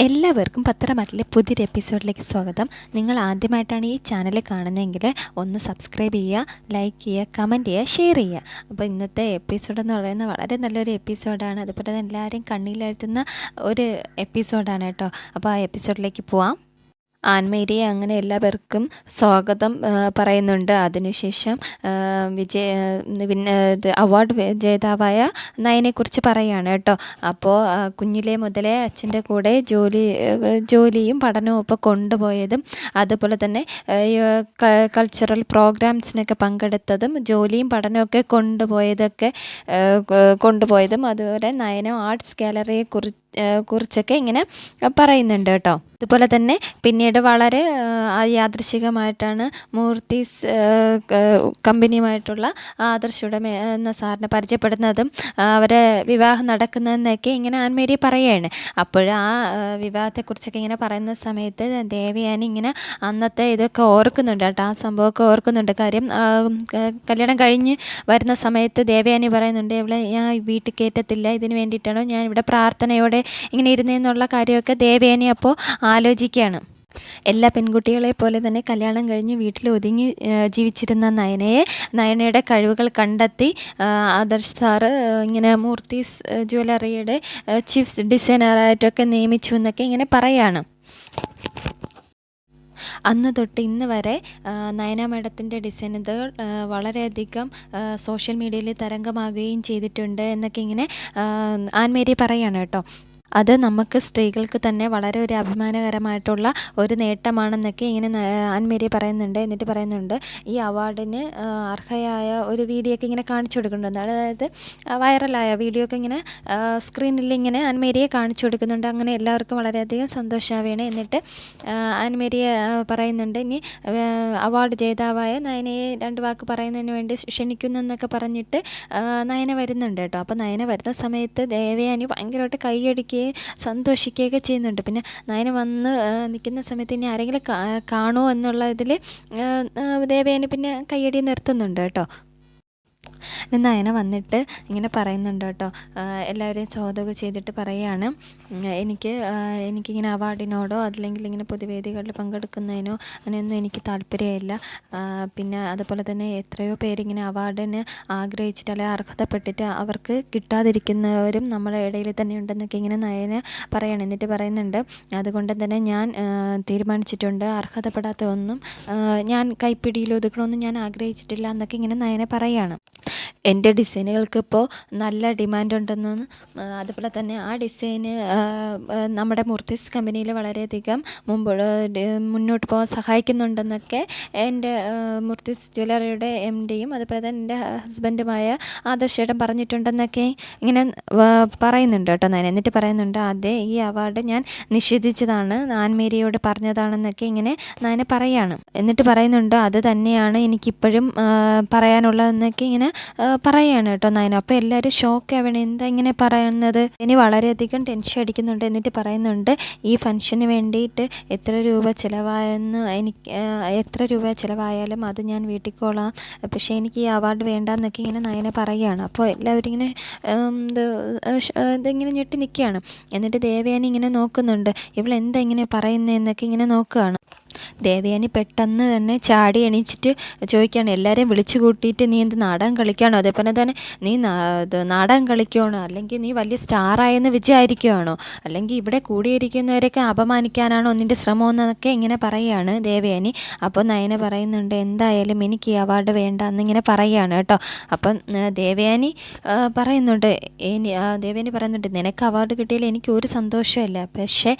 എല്ലാവർക്കും പത്രമാറ്റിലെ പുതിയൊരു എപ്പിസോഡിലേക്ക് സ്വാഗതം. നിങ്ങൾ ആദ്യമായിട്ടാണ് ഈ ചാനൽ കാണുന്നതെങ്കിൽ ഒന്ന് സബ്സ്ക്രൈബ് ചെയ്യുക ലൈക്ക് ചെയ്യുക കമന്റ് ചെയ്യുക ഷെയർ ചെയ്യുക. അപ്പോൾ ഇന്നത്തെ എപ്പിസോഡ് എന്ന് പറയുന്നത് വളരെ നല്ലൊരു എപ്പിസോഡാണ്. അതുപോലെ തന്നെ എല്ലാവരെയും കണ്ണിയിലെഴുത്തുന്ന ഒരു എപ്പിസോഡാണ് കേട്ടോ. അപ്പോൾ ആ എപ്പിസോഡിലേക്ക് പോവാം. ആൻമേരിയെ അങ്ങനെ എല്ലാവർക്കും സ്വാഗതം പറയുന്നുണ്ട്. അതിനുശേഷം വിജയ പിന്നെ ഇത് അവാർഡ് ജേതാവായ നയനെക്കുറിച്ച് പറയുകയാണ് കേട്ടോ. അപ്പോൾ കുഞ്ഞിലെ മുതലേ അച്ഛന്റെ കൂടെ ജോലി ജോലിയും പഠനവും ഇപ്പോൾ കൊണ്ടുപോയതും അതുപോലെ തന്നെ കൾച്ചറൽ പ്രോഗ്രാംസിനൊക്കെ പങ്കെടുത്തതും ജോലിയും പഠനമൊക്കെ കൊണ്ടുപോയതൊക്കെ കൊണ്ടുപോയതും അതുപോലെ നയനം ആർട്സ് ഗാലറിയെ കുറി ആ, കുറിച്ചൊക്കെ ഇങ്ങനെ പറയുന്നുണ്ട് കേട്ടോ. അതുപോലെ തന്നെ പിന്നീട് വളരെ യാദൃശികമായിട്ടാണ് മൂർത്തീസ് കമ്പനിയുമായിട്ടുള്ള ആദർശ് ഉടമ എന്ന സാറിനെ പരിചയപ്പെടുന്നതും അവരെ വിവാഹം നടക്കുന്നതെന്നൊക്കെ ഇങ്ങനെ ആൻമേരി പറയുകയാണ്. അപ്പോൾ ആ ആ, വിവാഹത്തെക്കുറിച്ചൊക്കെ ഇങ്ങനെ പറയുന്ന സമയത്ത് ദേവയാനി ഇങ്ങനെ അന്നത്തെ ഇതൊക്കെ ഓർക്കുന്നുണ്ട് കേട്ടോ. ആ സംഭവമൊക്കെ ഓർക്കുന്നുണ്ട്. കാര്യം കല്യാണം കഴിഞ്ഞ് വരുന്ന സമയത്ത് ദേവയാനി പറയുന്നുണ്ട് ഇവിടെ ഞാൻ വീട്ടിൽ കയറ്റത്തില്ല. ഇതിന് വേണ്ടിയിട്ടാണോ ഞാൻ ഇവിടെ പ്രാർത്ഥനയോടെ ഇങ്ങനെ ഇരുന്നതെന്നുള്ള കാര്യമൊക്കെ ദേവേനെ അപ്പോൾ ആലോചിക്കുകയാണ്. എല്ലാ പെൺകുട്ടികളെ പോലെ തന്നെ കല്യാണം കഴിഞ്ഞ് വീട്ടിൽ ഒതുങ്ങി ജീവിച്ചിരുന്ന നയനയെ നയനയുടെ കഴിവുകൾ കണ്ടെത്തി ആദർശ് സാറ് ഇങ്ങനെ മൂർത്തി ജ്വല്ലറിയുടെ ചീഫ് ഡിസൈനറായിട്ടൊക്കെ നിയമിച്ചു എന്നൊക്കെ ഇങ്ങനെ പറയാണ്. അന്ന് തൊട്ട് ഇന്ന് വരെ നയന മേഡത്തിന്റെ ഡിസൈനുകൾ വളരെയധികം സോഷ്യൽ മീഡിയയിൽ തരംഗമാകുകയും ചെയ്തിട്ടുണ്ട് എന്നൊക്കെ ഇങ്ങനെ ആൻമേരി പറയാണ് കേട്ടോ. അത് നമുക്ക് സ്ത്രീകൾക്ക് തന്നെ വളരെ ഒരു അഭിമാനകരമായിട്ടുള്ള ഒരു നേട്ടമാണെന്നൊക്കെ ഇങ്ങനെ അൻമേരി പറയുന്നുണ്ട് എന്നിട്ട് പറയുന്നുണ്ട്. ഈ അവാർഡിന് അർഹയായ ഒരു വീഡിയോ ഒക്കെ ഇങ്ങനെ കാണിച്ചു കൊടുക്കുന്നുണ്ട്. അതായത് വൈറലായ വീഡിയോ ഒക്കെ ഇങ്ങനെ സ്ക്രീനിൽ ഇങ്ങനെ ആൻമേരിയെ കാണിച്ചു കൊടുക്കുന്നുണ്ട്. അങ്ങനെ എല്ലാവർക്കും വളരെയധികം സന്തോഷമാവുകയാണ് എന്നിട്ട് അൻമേരിയെ പറയുന്നുണ്ട് ഇനി അവാർഡ് ജേതാവായ നയനയെ രണ്ട് വാക്ക് പറയുന്നതിന് വേണ്ടി ക്ഷണിക്കുന്നു എന്നൊക്കെ പറഞ്ഞിട്ട് നയന വരുന്നുണ്ട് കേട്ടോ. അപ്പോൾ നയന വരുന്ന സമയത്ത് ദേവയാനി ഭയങ്കരമായിട്ട് കൈയടിക്കുകയും സന്തോഷിക്കുകയൊക്കെ ചെയ്യുന്നുണ്ട്. പിന്നെ നയന വന്ന് നിൽക്കുന്ന സമയത്ത് ഇനി ആരെങ്കിലും കാണുമോ എന്നുള്ള ഇതിൽ ദേവയാനി പിന്നെ കയ്യടി നിർത്തുന്നുണ്ട് കേട്ടോ. നയന വന്നിട്ട് ഇങ്ങനെ പറയുന്നുണ്ട് കേട്ടോ. എല്ലാവരെയും ചോദ്യമൊക്കെ ചെയ്തിട്ട് പറയുകയാണ് എനിക്ക് എനിക്കിങ്ങനെ അവാർഡിനോടോ അല്ലെങ്കിൽ ഇങ്ങനെ പൊതുവേദികളിൽ പങ്കെടുക്കുന്നതിനോ അങ്ങനെയൊന്നും എനിക്ക് താല്പര്യമില്ല. പിന്നെ അതുപോലെ തന്നെ എത്രയോ പേരിങ്ങനെ അവാർഡിന് ആഗ്രഹിച്ചിട്ട് അല്ലെങ്കിൽ അർഹതപ്പെട്ടിട്ട് അവർക്ക് കിട്ടാതിരിക്കുന്നവരും നമ്മുടെ ഇടയിൽ തന്നെ ഉണ്ടെന്നൊക്കെ ഇങ്ങനെ നയന പറയണം. എന്നിട്ട് പറയുന്നുണ്ട് അതുകൊണ്ട് തന്നെ ഞാൻ തീരുമാനിച്ചിട്ടുണ്ട്. അർഹതപ്പെടാത്ത ഒന്നും ഞാൻ കൈപ്പിടിയിൽ ഒതുക്കണമെന്ന് ഞാൻ ആഗ്രഹിച്ചിട്ടില്ല എന്നൊക്കെ ഇങ്ങനെ നയന പറയാണ്. എന്റെ ഡിസൈനുകൾക്ക് ഇപ്പോൾ നല്ല ഡിമാൻഡ് ഉണ്ടെന്നും അതുപോലെ തന്നെ ആ ഡിസൈന് നമ്മുടെ മൂർത്തിസ് കമ്പനിയിൽ വളരെയധികം മുമ്പ് മുന്നോട്ട് പോകാൻ സഹായിക്കുന്നുണ്ടെന്നൊക്കെ എന്റെ മൂർത്തിസ് ജ്വല്ലറിയുടെ എം ഡിയും അതുപോലെ തന്നെ എന്റെ ഹസ്ബൻഡുമായ ആദർശേട്ടൻ പറഞ്ഞിട്ടുണ്ടെന്നൊക്കെ ഇങ്ങനെ പറയുന്നുണ്ട് കേട്ടോ ഞാൻ എന്നിട്ട് പറയുന്നുണ്ട് അതെ ഈ അവാർഡ് ഞാൻ നിഷേധിച്ചതാണ് ആൻമേരിയോട് പറഞ്ഞതാണെന്നൊക്കെ ഇങ്ങനെ ഞാൻ പറയാണ്. എന്നിട്ട് പറയുന്നുണ്ട് അത് തന്നെയാണ് എനിക്കിപ്പോഴും പറയാനുള്ളതെന്നൊക്കെ ഇങ്ങനെ പറയാണ് കേട്ടോ നയന. അപ്പോൾ എല്ലാവരും ഷോക്ക് ആവണം. എന്താ ഇങ്ങനെ പറയുന്നത്? ഇനി വളരെയധികം ടെൻഷൻ അടിക്കുന്നുണ്ട് എന്നിട്ട് പറയുന്നുണ്ട് ഈ ഫംഗ്ഷന് വേണ്ടിയിട്ട് എത്ര രൂപ ചിലവായെന്ന് എനിക്ക് എത്ര രൂപ ചിലവായാലും അത് ഞാൻ വീട്ടിക്കോളാം. പക്ഷേ എനിക്ക് ഈ അവാർഡ് വേണ്ടെന്നൊക്കെ ഇങ്ങനെ നയന പറയുകയാണ് അപ്പോൾ എല്ലാവരും ഇങ്ങനെ ഇതിങ്ങനെ ഞെട്ടി നിൽക്കുകയാണ് എന്നിട്ട് ദേവയാനി ഇങ്ങനെ നോക്കുന്നുണ്ട്. ഇവളെന്താ ഇങ്ങനെ പറയുന്നതെന്നൊക്കെ ഇങ്ങനെ നോക്കുകയാണ് ദേവയാനി പെട്ടെന്ന് തന്നെ ചാടി എണീച്ചിട്ട് ചോദിക്കുകയാണ് എല്ലാവരെയും വിളിച്ചു കൂട്ടിയിട്ട് നീ എന്ത് നാടകം കളിക്കുകയാണോ? അതേപോലെ തന്നെ നീ നാടകം കളിക്കുകയാണോ? അല്ലെങ്കിൽ നീ വലിയ സ്റ്റാറായെന്ന് വിചാരിക്കുകയാണോ? അല്ലെങ്കിൽ ഇവിടെ കൂടിയിരിക്കുന്നവരൊക്കെ അപമാനിക്കാനാണോ നിന്റെ ശ്രമം എന്നൊക്കെ ഇങ്ങനെ പറയുകയാണ് ദേവയാനി. അപ്പോൾ നയന പറയുന്നുണ്ട് എന്തായാലും എനിക്ക് ഈ അവാർഡ് വേണ്ട എന്നിങ്ങനെ പറയുകയാണ് കേട്ടോ. അപ്പം ദേവയാനി പറയുന്നുണ്ട് ദേവയാനി പറയുന്നുണ്ട് നിനക്ക് അവാർഡ് കിട്ടിയാൽ എനിക്ക് ഒരു സന്തോഷമില്ല. പക്ഷേ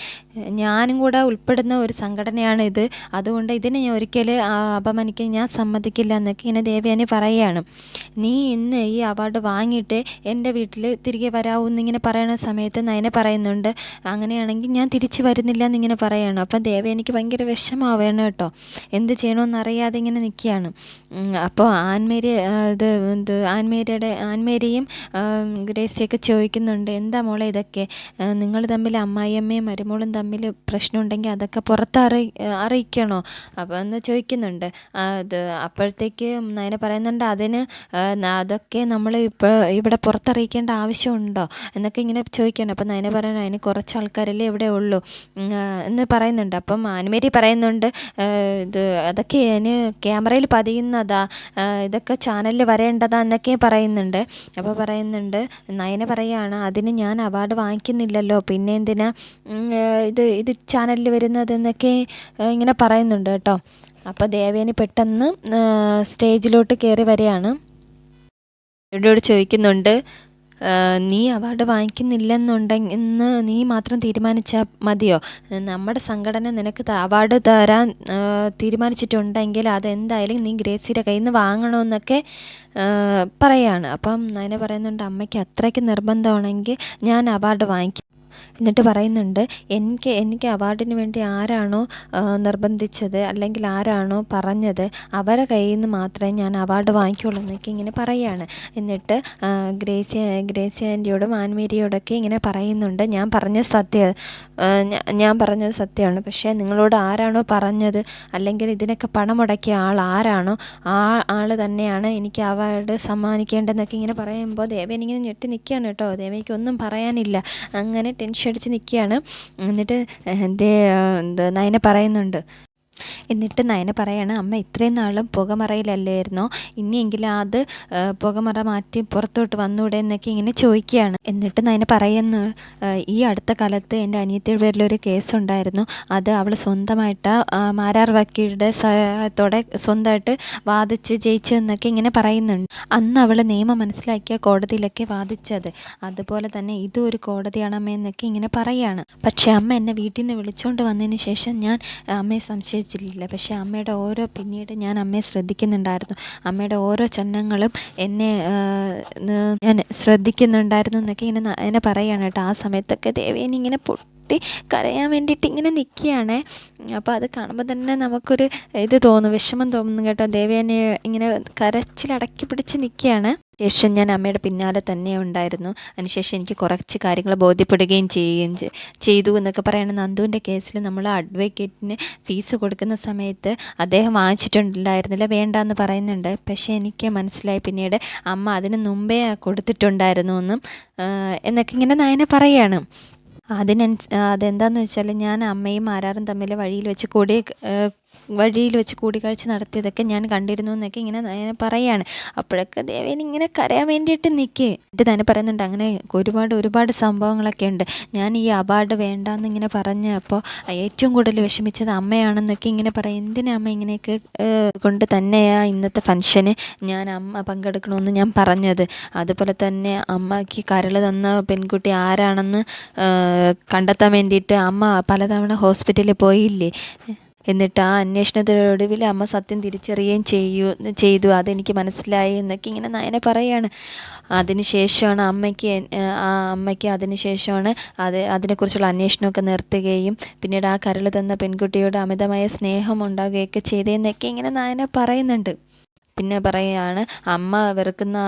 ഞാനും കൂടെ ഉൾപ്പെടുന്ന ഒരു സംഘടനയാണ് ഇത് അതുകൊണ്ട് ഇതിനെ ഞാൻ ഒരിക്കലും അപമാനിക്കാൻ ഞാൻ സമ്മതിക്കില്ല എന്നൊക്കെ ഇങ്ങനെ ദേവയാനി പറയുകയാണ്. നീ ഇന്ന് ഈ അവാർഡ് വാങ്ങിയിട്ട് എന്റെ വീട്ടിൽ തിരികെ വരാവൂ എന്നിങ്ങനെ പറയുന്ന സമയത്ത് നയനെ പറയുന്നുണ്ട്. അങ്ങനെയാണെങ്കിൽ ഞാൻ തിരിച്ചു വരുന്നില്ല എന്നിങ്ങനെ പറയുകയാണ്. അപ്പം ദേവയാനിക്ക് ഭയങ്കര വിഷമാവുകയാണ് കേട്ടോ. എന്ത് ചെയ്യണമെന്ന് അറിയാതെ ഇങ്ങനെ നിൽക്കുകയാണ്. അപ്പോൾ ആൻമേരി ഇത് ഇത് ആൻമേരിയുടെ ആൻമേരിയും ഗ്രേസിയൊക്കെ ചോദിക്കുന്നുണ്ട്. എന്താ മോളെ ഇതൊക്കെ? നിങ്ങൾ തമ്മിൽ അമ്മായിയമ്മയും മരുമോളും തമ്മിൽ പ്രശ്നമുണ്ടെങ്കിൽ അതൊക്കെ പുറത്തറി അറിയിക്കണോ? അപ്പോൾ എന്ന് ചോദിക്കുന്നുണ്ട്. അത് അപ്പോഴത്തേക്ക് നയന പറയുന്നുണ്ട് അതിന് അതൊക്കെ നമ്മൾ ഇപ്പോൾ ഇവിടെ പുറത്തറിയിക്കേണ്ട ആവശ്യമുണ്ടോ? എന്നൊക്കെ ഇങ്ങനെ ചോദിക്കണം. അപ്പോൾ നയന പറയണം അതിന് കുറച്ച് ആൾക്കാരല്ലേ ഇവിടെ ഉള്ളൂ. എന്ന് പറയുന്നുണ്ട്. അപ്പം ആനുമേരി പറയുന്നുണ്ട് ഇത് അതൊക്കെ അതിന് ക്യാമറയിൽ പതിയുന്നതാ ഇതൊക്കെ ചാനലിൽ വരേണ്ടതാ എന്നൊക്കെ പറയുന്നുണ്ട്. അപ്പോൾ പറയുന്നുണ്ട് നയന പറയാണ് അതിന് ഞാൻ അവാർഡ് വാങ്ങിക്കുന്നില്ലല്ലോ. പിന്നെ എന്തിനാ ഇത് ഇത് ചാനലിൽ വരുന്നതെന്നൊക്കെ ഇങ്ങനെ പറയുന്നുണ്ട് കേട്ടോ. അപ്പോൾ ദേവേനി പെട്ടെന്ന് സ്റ്റേജിലോട്ട് കയറി വരികയാണ്. ഇവരോട് ചോദിക്കുന്നുണ്ട് നീ അവാർഡ് വാങ്ങിക്കുന്നില്ലെന്നുണ്ടെങ്കിൽ നീ മാത്രം തീരുമാനിച്ചാൽ മതിയോ? നമ്മുടെ സംഘടന നിനക്ക് അവാർഡ് തരാൻ തീരുമാനിച്ചിട്ടുണ്ടെങ്കിൽ അതെന്തായാലും നീ ഗ്രേസിയുടെ കയ്യിൽ നിന്ന് വാങ്ങണമെന്നൊക്കെ പറയാണ്. അപ്പം അതിനെ പറയുന്നുണ്ട് അമ്മയ്ക്ക് അത്രയ്ക്ക് നിർബന്ധമാണെങ്കിൽ ഞാൻ അവാർഡ് വാങ്ങിക്കും. എന്നിട്ട് പറയുന്നുണ്ട് എനിക്ക് എനിക്ക് അവാർഡിന് വേണ്ടി ആരാണോ നിർബന്ധിച്ചത് അല്ലെങ്കിൽ ആരാണോ പറഞ്ഞത് അവരെ കയ്യിൽ നിന്ന് മാത്രമേ ഞാൻ അവാർഡ് വാങ്ങിക്കുള്ളൂ എന്നൊക്കെ ഇങ്ങനെ പറയുകയാണ് എന്നിട്ട് ഗ്രേസി ഗ്രേസി ആന്റിയോടും ആൻമേരിയോടൊക്കെ ഇങ്ങനെ പറയുന്നുണ്ട്. ഞാൻ പറഞ്ഞ സത്യം ഞാൻ പറഞ്ഞത് സത്യമാണ്. പക്ഷേ നിങ്ങളോട് ആരാണോ പറഞ്ഞത് അല്ലെങ്കിൽ ഇതിനൊക്കെ പണം മുടക്കിയ ആൾ ആരാണോ ആ ആൾ തന്നെയാണ് എനിക്ക് അവാർഡ് സമ്മാനിക്കേണ്ടതെന്നൊക്കെ ഇങ്ങനെ പറയുമ്പോൾ ദേവേൻ ഇങ്ങനെ ഞെട്ടി നിൽക്കുകയാണ് കേട്ടോ. ദേവയ്ക്ക് ഒന്നും പറയാനില്ല. അങ്ങനെ ടെൻഷൻ അടിച്ച് നിൽക്കുകയാണ്. എന്നിട്ട് എന്താ നയന പറയുന്നുണ്ട്. എന്നിട്ട് നയന പറയാണ് അമ്മ ഇത്രയും നാളും പുകമറയിലല്ലായിരുന്നോ? ഇനിയെങ്കിലും അത് പുകമറ മാറ്റി പുറത്തോട്ട് വന്നൂടെ എന്നൊക്കെ ഇങ്ങനെ ചോദിക്കുകയാണ്. എന്നിട്ട് നയന പറയുന്നു ഈ അടുത്ത കാലത്ത് എന്റെ അനിയത്തിയുടെ പേരിലൊരു കേസുണ്ടായിരുന്നു. അത് അവൾ സ്വന്തമായിട്ട് മാരാർ വക്കീലുടെ സഹായത്തോടെ സ്വന്തമായിട്ട് വാദിച്ച് ജയിച്ചു എന്നൊക്കെ ഇങ്ങനെ പറയുന്നുണ്ട്. അന്ന് അവൾ നിയമം മനസ്സിലാക്കിയ കോടതിയിലൊക്കെ വാദിച്ചത്. അതുപോലെ തന്നെ ഇതും ഒരു കോടതിയാണ് അമ്മ എന്നൊക്കെ ഇങ്ങനെ പറയുകയാണ് പക്ഷേ അമ്മ എന്നെ വീട്ടിൽ നിന്ന് വിളിച്ചുകൊണ്ട് വന്നതിന് ശേഷം ഞാൻ അമ്മയെ സംശയിച്ചു ശ്രദ്ധിച്ചിട്ടില്ല പക്ഷേ അമ്മയുടെ ഓരോ പിന്നീട് ഞാൻ അമ്മയെ ശ്രദ്ധിക്കുന്നുണ്ടായിരുന്നു. അമ്മയുടെ ഓരോ ചലനങ്ങളും എന്നെ ഞാൻ ശ്രദ്ധിക്കുന്നുണ്ടായിരുന്നു എന്നൊക്കെ ഇങ്ങനെ എന്നെ പറയുകയാണ് കേട്ടോ. ആ സമയത്തൊക്കെ ദേവേനി ഇങ്ങനെ പൊട്ടി കരയാൻ വേണ്ടിയിട്ട് ഇങ്ങനെ നിൽക്കുകയാണ് അപ്പോൾ അത് കാണുമ്പോൾ തന്നെ നമുക്കൊരു ഇത് തോന്നും വിഷമം തോന്നുന്നു കേട്ടോ. ദേവേനെ ഇങ്ങനെ കരച്ചിലടക്കി പിടിച്ച് നിൽക്കുകയാണ് ശേഷം ഞാൻ അമ്മയുടെ പിന്നാലെ തന്നെ ഉണ്ടായിരുന്നു. അതിനുശേഷം എനിക്ക് കുറച്ച് കാര്യങ്ങൾ ബോധ്യപ്പെടുകയും ചെയ്യുകയും ചെയ്തു എന്നൊക്കെ പറയുന്ന നന്ദുവിന്റെ കേസിൽ നമ്മൾ അഡ്വക്കേറ്റിന് ഫീസ് കൊടുക്കുന്ന സമയത്ത് അദ്ദേഹം വാങ്ങിച്ചിട്ടുണ്ടായിരുന്നില്ല വേണ്ട എന്ന് പറയുന്നുണ്ട്. പക്ഷേ എനിക്ക് മനസ്സിലായി പിന്നീട് അമ്മ അതിന് മുമ്പേ കൊടുത്തിട്ടുണ്ടായിരുന്നു എന്നും എന്നൊക്കെ ഇങ്ങനെ നയന പറയുകയാണ് അതിനനുസ അതെന്താണെന്ന് വെച്ചാൽ ഞാൻ അമ്മയും ആരാറും തമ്മിൽ വഴിയിൽ വെച്ച് കൂടി വഴിയിൽ വെച്ച് കൂടിക്കാഴ്ച നടത്തിയതൊക്കെ ഞാൻ കണ്ടിരുന്നു എന്നൊക്കെ ഇങ്ങനെ നയന പറയാണ്. അപ്പോഴൊക്കെ ദേവേനി ഇങ്ങനെ കരയാൻ വേണ്ടിയിട്ട് നിൽക്കേ എന്നിട്ട് തന്നെ പറയുന്നുണ്ട് അങ്ങനെ ഒരുപാട് ഒരുപാട് സംഭവങ്ങളൊക്കെ ഉണ്ട്. ഞാൻ ഈ അവാർഡ് വേണ്ടാന്ന് ഇങ്ങനെ അപ്പോൾ ഏറ്റവും കൂടുതൽ വിഷമിച്ചത് അമ്മയാണെന്നൊക്കെ ഇങ്ങനെ പറയും. എന്തിനാ അമ്മ ഇങ്ങനെയൊക്കെ കൊണ്ട് തന്നെയാ ഇന്നത്തെ ഫംഗ്ഷന് ഞാൻ അമ്മ പങ്കെടുക്കണമെന്ന് ഞാൻ പറഞ്ഞത്. അതുപോലെ തന്നെ അമ്മയ്ക്ക് കരൾ തന്ന പെൺകുട്ടി ആരാണെന്ന് കണ്ടെത്താൻ വേണ്ടിയിട്ട് അമ്മ പലതവണ ഹോസ്പിറ്റലിൽ പോയില്ലേ? എന്നിട്ട് ആ അന്വേഷണത്തിനൊടുവിൽ അമ്മ സത്യം തിരിച്ചറിയുകയും ചെയ്യൂ ചെയ്തു. അതെനിക്ക് മനസ്സിലായി എന്നൊക്കെ ഇങ്ങനെ നയന പറയാണ്. അതിനുശേഷമാണ് അമ്മയ്ക്ക് ആ അമ്മയ്ക്ക് അതിനുശേഷമാണ് അത് അതിനെക്കുറിച്ചുള്ള അന്വേഷണമൊക്കെ നിർത്തുകയും പിന്നീട് ആ കരൾ തന്ന പെൺകുട്ടിയോട് അമിതമായ സ്നേഹം ഉണ്ടാകുകയൊക്കെ ചെയ്തതെന്നൊക്കെ ഇങ്ങനെ നയന പറയുന്നുണ്ട്. പിന്നെ പറയുകയാണ് അമ്മ വെറുക്കുന്ന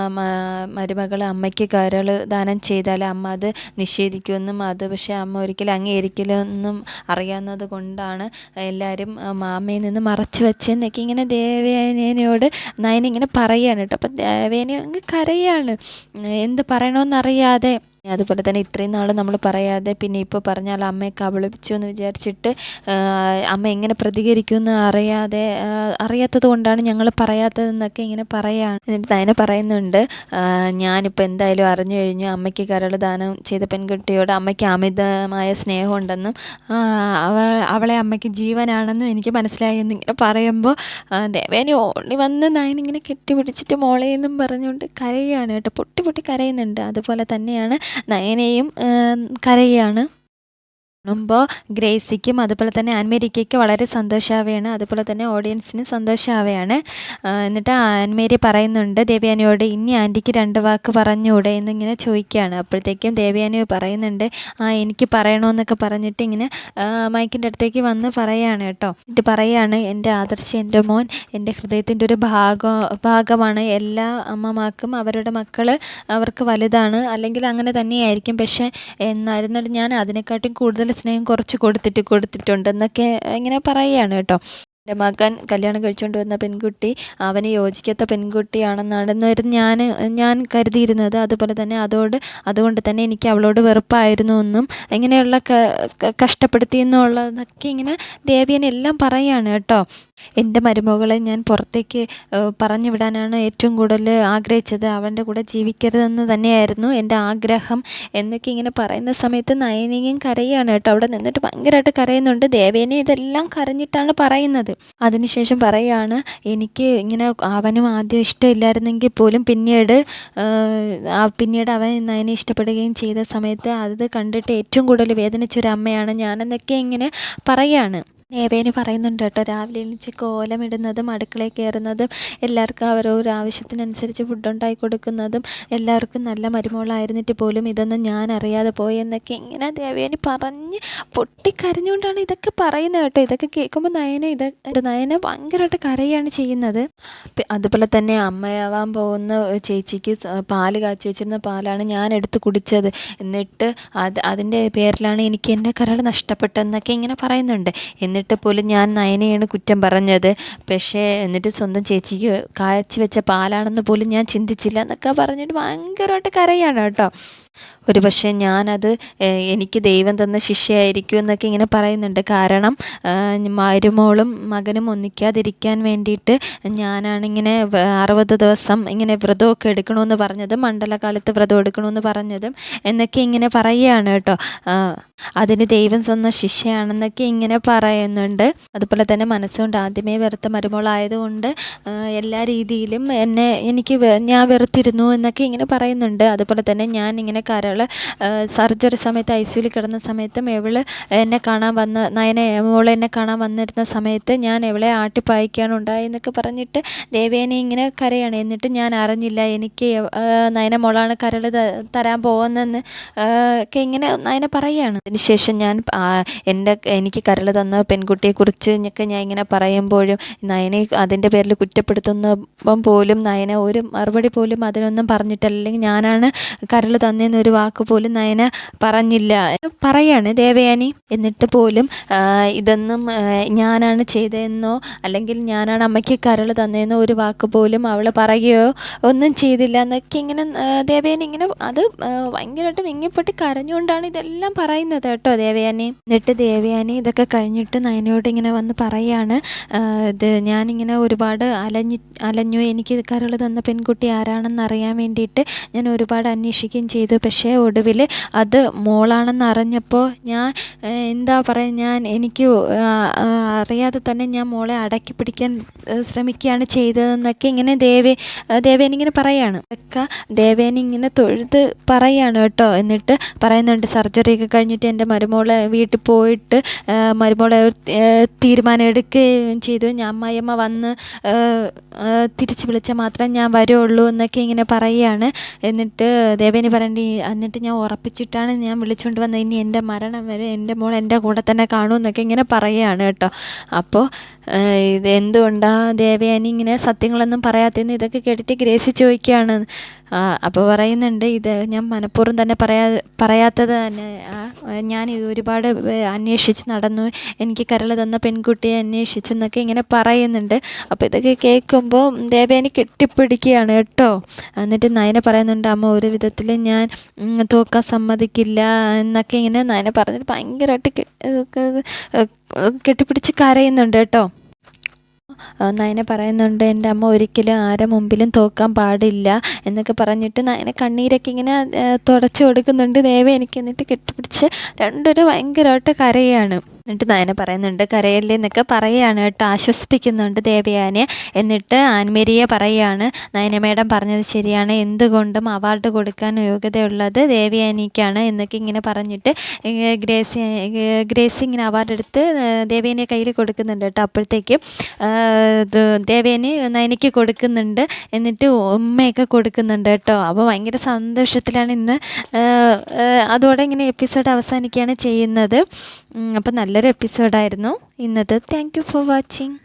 മരുമകൾ അമ്മയ്ക്ക് കരൾ ദാനം ചെയ്താൽ അമ്മ അത് നിഷേധിക്കുമെന്നും അത് പക്ഷേ അമ്മ ഒരിക്കലും അംഗീകരിക്കില്ലെന്നും അറിയാവുന്നത് കൊണ്ടാണ് എല്ലാവരും മാമയിൽ നിന്ന് മറച്ചു വെച്ചെന്നൊക്കെ ഇങ്ങനെ ദേവേനയോട് നയനിങ്ങനെ പറയുകയാണ് കേട്ടോ. അപ്പം ദേവേന അങ്ങ് കരയാണ്. എന്ത് പറയണമെന്നറിയാതെ അതുപോലെ തന്നെ ഇത്രയും നാൾ നമ്മൾ പറയാതെ പിന്നെ ഇപ്പോൾ പറഞ്ഞാൽ അമ്മയെ കബളിപ്പിച്ചു എന്ന് വിചാരിച്ചിട്ട് അമ്മ എങ്ങനെ പ്രതികരിക്കുമെന്ന് അറിയാതെ അറിയാത്തത് കൊണ്ടാണ് ഞങ്ങൾ പറയാത്തതെന്നൊക്കെ ഇങ്ങനെ പറയാണ്. എന്നിട്ട് നയന പറയുന്നുണ്ട് ഞാനിപ്പോൾ എന്തായാലും അറിഞ്ഞു കഴിഞ്ഞു അമ്മയ്ക്ക് കരൾ ദാനം ചെയ്ത പെൺകുട്ടിയോട് അമ്മയ്ക്ക് അമിതമായ സ്നേഹമുണ്ടെന്നും അവ അവളെ അമ്മയ്ക്ക് ജീവനാണെന്നും എനിക്ക് മനസ്സിലായി എന്നിങ്ങനെ പറയുമ്പോൾ ദേവേനി ഓടി വന്ന് നയനിങ്ങനെ കെട്ടിപ്പിടിച്ചിട്ട് മോളെയെന്നും പറഞ്ഞുകൊണ്ട് കരയുകയാണ് കേട്ടോ. പൊട്ടി പൊട്ടി കരയുന്നുണ്ട്. അതുപോലെ തന്നെയാണ് നയനയും കരയുകയാണ് കാണുമ്പോൾ ഗ്രേസിക്കും അതുപോലെ തന്നെ ആൻമേരിക്കും വളരെ സന്തോഷാവുകയാണ് അതുപോലെ തന്നെ ഓഡിയൻസിന് സന്തോഷാവുകയാണ് എന്നിട്ട് ആൻമേരി പറയുന്നുണ്ട് ദേവയാനിയോട് ഇനി ആന്റിക്ക് രണ്ട് വാക്ക് പറഞ്ഞൂടെ എന്നിങ്ങനെ ചോദിക്കുകയാണ്. അപ്പോഴത്തേക്കും ദേവയാനി പറയുന്നുണ്ട് ആ എനിക്ക് പറയണമെന്നൊക്കെ പറഞ്ഞിട്ട് ഇങ്ങനെ മൈക്കിന്റെ അടുത്തേക്ക് വന്ന് പറയുകയാണ് കേട്ടോ. ഇത് പറയുകയാണ് എന്റെ ആദർശം എന്റെ മോൻ എന്റെ ഹൃദയത്തിന്റെ ഒരു ഭാഗം ഭാഗമാണ്. എല്ലാ അമ്മമാർക്കും അവരുടെ മക്കൾ അവർക്ക് വലുതാണ്. അല്ലെങ്കിൽ അങ്ങനെ തന്നെയായിരിക്കും. പക്ഷേ എന്നായിരുന്നാലും ഞാൻ അതിനെക്കാട്ടും കൂടുതൽ സ്നേഹം കുറച്ച് കൊടുത്തിട്ട് കൊടുത്തിട്ടുണ്ടെന്നൊക്കെ ഇങ്ങനെ പറയുകയാണ് കേട്ടോ. എന്റെ മകൻ കല്യാണം കഴിച്ചുകൊണ്ട് വന്ന പെൺകുട്ടി അവന് യോജിക്കാത്ത പെൺകുട്ടിയാണെന്നാണെന്നായിരുന്നു ഞാൻ ഞാൻ കരുതിയിരുന്നത്. അതുപോലെ തന്നെ അതോട് അതുകൊണ്ട് തന്നെ എനിക്ക് അവളോട് വെറുപ്പായിരുന്നു എന്നും ഇങ്ങനെയുള്ള കഷ്ടപ്പെടുത്തി എന്നുള്ളതൊക്കെ ഇങ്ങനെ ദേവിയനെല്ലാം എല്ലാം പറയുകയാണ് കേട്ടോ. എന്റെ മരുമകളെ ഞാൻ പുറത്തേക്ക് പറഞ്ഞു വിടാനാണ് ഏറ്റവും കൂടുതൽ ആഗ്രഹിച്ചത്. അവന്റെ കൂടെ ജീവിക്കരുതെന്ന് തന്നെയായിരുന്നു എന്റെ ആഗ്രഹം എന്നൊക്കെ ഇങ്ങനെ പറയുന്ന സമയത്ത് നയനിയും കരയുകയാണ് കേട്ടോ. അവിടെ നിന്നിട്ട് ഭയങ്കരമായിട്ട് കരയുന്നുണ്ട്. ദേവേനെ ഇതെല്ലാം കരഞ്ഞിട്ടാണ് പറയുന്നത്. അതിനുശേഷം പറയുകയാണ് എനിക്ക് ഇങ്ങനെ അവനും ആദ്യം ഇഷ്ടമില്ലായിരുന്നെങ്കിൽ പോലും പിന്നീട് പിന്നീട് അവൻ നയനെ ഇഷ്ടപ്പെടുകയും ചെയ്ത സമയത്ത് അത് കണ്ടിട്ട് ഏറ്റവും കൂടുതൽ വേദനിച്ച ഒരു അമ്മയാണ് ഞാനെന്നൊക്കെ ഇങ്ങനെ പറയുകയാണ് ദേവേനി പറയുന്നുണ്ട് കേട്ടോ രാവിലെ എണീച്ച് കോലമിടുന്നതും അടുക്കളയിൽ കയറുന്നതും എല്ലാവർക്കും അവരവരുടെ ആവശ്യത്തിനനുസരിച്ച് ഫുഡ് ഉണ്ടാക്കി കൊടുക്കുന്നതും എല്ലാവർക്കും നല്ല മരുമോളായിരുന്നിട്ട് പോലും ഇതൊന്നും ഞാൻ അറിയാതെ പോയി എന്നൊക്കെ ഇങ്ങനെ ദേവേനി പറഞ്ഞ് പൊട്ടിക്കരഞ്ഞുകൊണ്ടാണ് ഇതൊക്കെ പറയുന്നത് കേട്ടോ. ഇതൊക്കെ കേൾക്കുമ്പോൾ നയന ഇത് നയന ഭയങ്കരമായിട്ട് കരയാണ് ചെയ്യുന്നത്. അതുപോലെ തന്നെ അമ്മയാവാൻ പോകുന്ന ചേച്ചിക്ക് പാൽ കാച്ചി വെച്ചിരുന്ന പാലാണ് ഞാൻ എടുത്ത് കുടിച്ചത്. എന്നിട്ട് അത് അതിന്റെ പേരിലാണ് എനിക്ക് എന്റെ കരൾ നഷ്ടപ്പെട്ടതെന്നൊക്കെ ഇങ്ങനെ പറയുന്നുണ്ട്. എന്നിട്ട് എന്നിട്ട് പോലും ഞാൻ നയനയാണ് കുറ്റം പറഞ്ഞത്. പക്ഷേ എന്നിട്ട് സ്വന്തം ചേച്ചിക്ക് കാച്ചി വെച്ച പാലാണെന്ന് പോലും ഞാൻ ചിന്തിച്ചില്ല എന്നൊക്കെ പറഞ്ഞിട്ട് ഭയങ്കരമായിട്ട് കരയാണ് കേട്ടോ. ഒരു പക്ഷേ ഞാനത് എനിക്ക് ദൈവം തന്ന ശിക്ഷയായിരിക്കും എന്നൊക്കെ ഇങ്ങനെ പറയുന്നുണ്ട്. കാരണം മരുമോളും മകനും ഒന്നിക്കാതിരിക്കാൻ വേണ്ടിയിട്ട് ഞാനാണിങ്ങനെ അറുപത് ദിവസം ഇങ്ങനെ വ്രതമൊക്കെ എടുക്കണമെന്ന് പറഞ്ഞതും മണ്ഡലകാലത്ത് വ്രതം എടുക്കണമെന്ന് പറഞ്ഞതും എന്നൊക്കെ ഇങ്ങനെ പറയുകയാണ് കേട്ടോ. അതിന് ദൈവം തന്ന ശിക്ഷയാണെന്നൊക്കെ ഇങ്ങനെ പറയുന്നുണ്ട്. അതുപോലെ തന്നെ മനസ്സുകൊണ്ട് ആദ്യമേ വെറുത്ത മരുമോളായതുകൊണ്ട് എല്ലാ രീതിയിലും എന്നെ എനിക്ക് ഞാൻ വെറുത്തിരുന്നു എന്നൊക്കെ ഇങ്ങനെ പറയുന്നുണ്ട്. അതുപോലെ തന്നെ ഞാൻ ഇങ്ങനെ കരൾ സർജറി സമയത്ത് ഐ സിയുവിൽ കിടന്ന സമയത്തും ഇവൾ എന്നെ കാണാൻ വന്ന നയന മോൾ എന്നെ കാണാൻ വന്നിരുന്ന സമയത്ത് ഞാൻ ഇവളെ ആട്ടിപ്പായിക്കാണ് ഉണ്ടായെന്നൊക്കെ പറഞ്ഞിട്ട് ദേവേനെ ഇങ്ങനെ കരയാണ്. എന്നിട്ട് ഞാൻ അറിഞ്ഞില്ല എനിക്ക് നയന മോളാണ് കരൾ തരാൻ പോകുന്നതെന്ന് ഒക്കെ ഇങ്ങനെ നയന പറയുകയാണ് അതിനുശേഷം ഞാൻ എന്റെ എനിക്ക് കരൾ തന്ന പെൺകുട്ടിയെക്കുറിച്ച് ഒക്കെ ഞാൻ ഇങ്ങനെ പറയുമ്പോഴും നയനെ അതിന്റെ പേരിൽ കുറ്റപ്പെടുത്തുന്നപ്പം പോലും നയന ഒരു മറുപടി പോലും അതിനൊന്നും പറഞ്ഞിട്ടില്ല. അല്ലെങ്കിൽ ഞാനാണ് കരൾ തന്നതെന്നൊരു വാക്ക് പോലും നയന പറഞ്ഞില്ല. പറയാണ് ദേവയാനി എന്നിട്ട് പോലും ഇതൊന്നും ഞാനാണ് ചെയ്തതെന്നോ അല്ലെങ്കിൽ ഞാനാണ് അമ്മയ്ക്ക് കരൾ തന്നതെന്നോ ഒരു വാക്ക് പോലും അവൾ പറയുകയോ ഒന്നും ചെയ്തില്ല എന്നൊക്കെ ഇങ്ങനെ ദേവയാനി ഇങ്ങനെ അത് ഭയങ്കരമായിട്ട് വിങ്ങിപ്പെട്ട് കരഞ്ഞുകൊണ്ടാണ് ഇതെല്ലാം പറയുന്നത് കേട്ടോ ദേവയാനി. എന്നിട്ട് ദേവയാനി ഇതൊക്കെ കഴിഞ്ഞിട്ട് നയനയോട് ഇങ്ങനെ വന്ന് പറയാണ് ഇത് ഞാനിങ്ങനെ ഒരുപാട് അലഞ്ഞു അലഞ്ഞു എനിക്ക് കരൾ തന്ന പെൺകുട്ടി ആരാണെന്ന് അറിയാൻ വേണ്ടിയിട്ട് ഞാൻ ഒരുപാട് അന്വേഷിക്കുകയും ചെയ്തു. പക്ഷേ ഒടുവിൽ അത് മോളാണെന്ന് അറിഞ്ഞപ്പോൾ ഞാൻ എന്താ പറയുക ഞാൻ എനിക്ക് അറിയാതെ തന്നെ ഞാൻ മോളെ അടക്കി പിടിക്കാൻ ശ്രമിക്കുകയാണ് ചെയ്തതെന്നൊക്കെ ഇങ്ങനെ ദേവേ ദേവേനിങ്ങനെ പറയാണ്. ഒക്കെ ദേവേനി ഇങ്ങനെ തൊഴുത് പറയാണ് കേട്ടോ. എന്നിട്ട് പറയുന്നുണ്ട് സർജറി ഒക്കെ കഴിഞ്ഞിട്ട് എന്റെ മരുമോളെ വീട്ടിൽ പോയിട്ട് മരുമോളെ തീരുമാനം എടുക്കുകയും ചെയ്തു. ഞാൻ അമ്മായിയമ്മ വന്ന് തിരിച്ചു വിളിച്ചാൽ മാത്രമേ ഞാൻ വരുള്ളൂ എന്നൊക്കെ ഇങ്ങനെ പറയുകയാണ് എന്നിട്ട് ദേവേനി പറയേണ്ടി എന്നിട്ട് ഞാൻ ഉറപ്പിച്ചിട്ടാണ് ഞാൻ വിളിച്ചുകൊണ്ട് വന്നത്. ഇനി എന്റെ മരണം വരെ എന്റെ മോൾ എന്റെ കൂടെ തന്നെ കാണുമെന്നൊക്കെ ഇങ്ങനെ പറയുകയാണ് കേട്ടോ. അപ്പോൾ ഇത് എന്തുകൊണ്ടാണ് ദേവയാനി ഇങ്ങനെ സത്യങ്ങളൊന്നും പറയാത്തതെന്ന് ഇതൊക്കെ കേട്ടിട്ട് ഗ്രേസി ചോദിക്കുകയാണ്. അപ്പോൾ പറയുന്നുണ്ട് ഇത് ഞാൻ മനഃപൂർവം തന്നെ പറയാ പറയാത്തത് തന്നെ. ഞാൻ ഒരുപാട് അന്വേഷിച്ച് നടന്നു. എനിക്ക് കരൾ തന്ന പെൺകുട്ടിയെ അന്വേഷിച്ചെന്നൊക്കെ ഇങ്ങനെ പറയുന്നുണ്ട്. അപ്പോൾ ഇതൊക്കെ കേൾക്കുമ്പോൾ ദേവേനെ കെട്ടിപ്പിടിക്കുകയാണ് കേട്ടോ. എന്നിട്ട് നയന പറയുന്നുണ്ട് അമ്മ ഒരു വിധത്തിൽ ഞാൻ തോക്കാൻ സമ്മതിക്കില്ല എന്നൊക്കെ ഇങ്ങനെ നയന പറഞ്ഞിട്ട് ഭയങ്കരമായിട്ട് കെട്ടിപ്പിടിച്ച് കരയുന്നുണ്ട് കേട്ടോ. നയന പറയുന്നുണ്ട് എന്റെ അമ്മ ഒരിക്കലും ആരെ മുമ്പിലും തോക്കാൻ പാടില്ല എന്നൊക്കെ പറഞ്ഞിട്ട് നയന കണ്ണീരൊക്കെ ഇങ്ങനെ തുടച്ചു കൊടുക്കുന്നുണ്ട് ദേവ എനിക്ക് എന്നിട്ട് കെട്ടിപ്പിടിച്ച് രണ്ടൊരു ഭയങ്കരമായിട്ട് കരയാണ്. എന്നിട്ട് നയന പറയുന്നുണ്ട് കരയല്ലേ എന്നൊക്കെ പറയുകയാണ് കേട്ടോ ആശ്വസിപ്പിക്കുന്നുണ്ട് ദേവയാനെ. എന്നിട്ട് ആൻമേരിയെ പറയുകയാണ് നയന മേഡം പറഞ്ഞത് ശരിയാണ് എന്തുകൊണ്ടും അവാർഡ് കൊടുക്കാൻ യോഗ്യതയുള്ളത് ദേവയാനിക്കാണ് എന്നൊക്കെ ഇങ്ങനെ പറഞ്ഞിട്ട് ഗ്രേസി ഗ്രേസി ഇങ്ങനെ അവാർഡ് എടുത്ത് ദേവേനെ കയ്യിൽ കൊടുക്കുന്നുണ്ട് കേട്ടോ. അപ്പോഴത്തേക്കും ദേവേനെ നയനയ്ക്ക് കൊടുക്കുന്നുണ്ട് എന്നിട്ട് ഉമ്മയൊക്കെ കൊടുക്കുന്നുണ്ട് കേട്ടോ. അപ്പോൾ ഭയങ്കര സന്തോഷത്തിലാണ് ഇന്ന് അതോടെ ഇങ്ങനെ എപ്പിസോഡ് അവസാനിക്കുകയാണ് ചെയ്യുന്നത്. അപ്പം നല്ല നല്ലൊരു എപ്പിസോഡായിരുന്നു ഇന്നത്തെ താങ്ക് യു ഫോർ വാച്ചിങ്